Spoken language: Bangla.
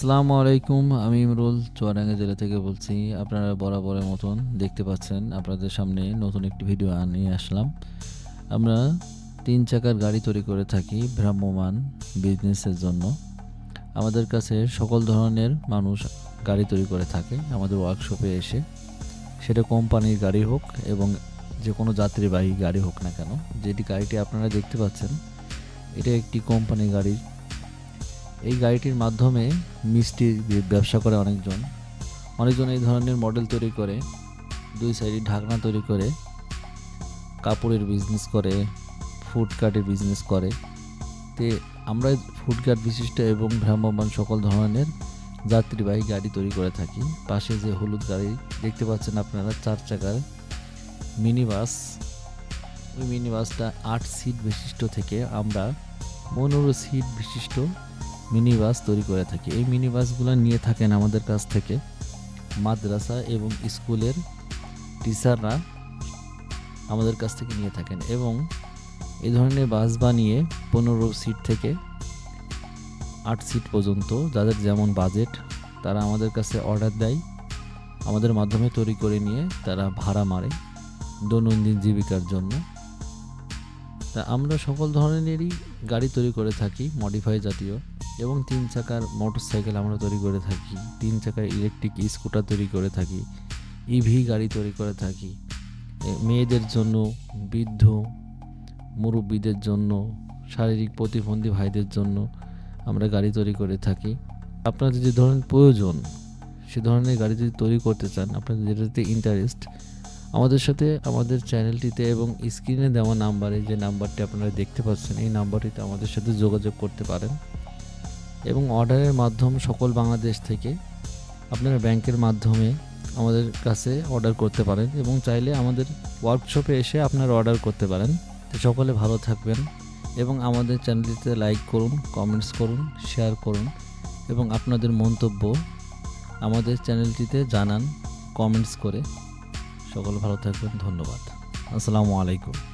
আসসালামু আলাইকুম, আমি ইমরুল চুয়াডাঙ্গা জেলা থেকে বলছি, আপনারা বরাবরের মতন দেখতে পাচ্ছেন আপনাদের সামনে নতুন একটি ভিডিও নিয়ে আসলাম। আমরা তিন চাকার গাড়ি তৈরি করে থাকি ভ্রাম্যমান বিজনেসের জন্য। আমাদের কাছে সকল ধরনের মানুষ গাড়ি তৈরি করে থাকে, আমাদের ওয়ার্কশপে এসে। সেটা কোম্পানির গাড়ি হোক এবং যে কোনো যাত্রীবাহী গাড়ি হোক না কেন, যেটি গাড়িটি আপনারা দেখতে পাচ্ছেন, এটা একটি কোম্পানির গাড়ি এই গাড়িটির মাধ্যমে মিষ্টি ব্যবসা করে অনেকজন। অনেকজন এই ধরনের মডেল তৈরি করে, দুই সাইডে ঢাকনা তৈরি করে, কাপড়ের বিজনেস করে ফুডকার্টের বিজনেস করে। তে আমরা ফুডকার্ট বিশিষ্ট এবং ভ্রাম্যমান সকল ধরনের যাত্রীবাহী গাড়ি তৈরি করে থাকি। পাশে যে হলুদ গাড়ি দেখতে পাচ্ছেন আপনারা, চার চাকার মিনি বাস ওই মিনি বাসটা আট সিট বিশিষ্ট থেকে আমরা পনেরো সিট বিশিষ্ট মিনি বাস তৈরি করে থাকি। এই মিনি বাসগুলো নিয়ে থাকেন আমাদের কাছ থেকে মাদ্রাসা এবং স্কুলের টিচাররা আমাদের কাছ থেকে নিয়ে থাকেন এবং এই ধরনের বাস বানিয়ে পনেরো সিট থেকে আট সিট পর্যন্ত যাদের যেমন বাজেট তারা আমাদের কাছে অর্ডার দেয়। আমাদের মাধ্যমে তৈরি করে নিয়ে তারা ভাড়া মারে দৈনন্দিন জীবিকার জন্য। তা আমরা সকল ধরনেরই গাড়ি তৈরি করে থাকি মডিফাই জাতীয়। এবং তিন চাকার মোটর সাইকেল আমরা তৈরি করে থাকি, তিন চাকার ইলেকট্রিক স্কুটার তৈরি করে থাকি ইভি গাড়ি তৈরি করে থাকি। মেয়েদের জন্য, বৃদ্ধ, মুরব্বীদের জন্য, শারীরিক প্রতিবন্ধী ভাইদের জন্য আমরা গাড়ি তৈরি করে থাকি। আপনাদের যে ধরনের প্রয়োজন, সে ধরনের গাড়ি যদি তৈরি করতে চান, আপনাদের যেটাতে ইন্টারেস্ট আমাদের সাথে আমাদের চ্যানেলটিতে এবং স্ক্রিনে দেওয়া নাম্বারে যে নাম্বারটি আপনারা দেখতে পাচ্ছেন, এই নাম্বারটিতে আমাদের সাথে যোগাযোগ করতে পারেন। এবং অর্ডারের মাধ্যম সকল বাংলাদেশ থেকে আপনারা ব্যাংকের মাধ্যমে আমাদের কাছে অর্ডার করতে পারেন এবং চাইলে আমাদের ওয়ার্কশপে এসে আপনারা অর্ডার করতে পারেন। তো সকলে ভালো থাকবেন এবং আমাদের চ্যানেলটিতে লাইক করুন, কমেন্টস করুন, শেয়ার করুন এবং আপনাদের মন্তব্য আমাদের চ্যানেলটিতে জানান, কমেন্টস করে। সকলে ভালো থাকবেন, ধন্যবাদ। আসসালামু আলাইকুম।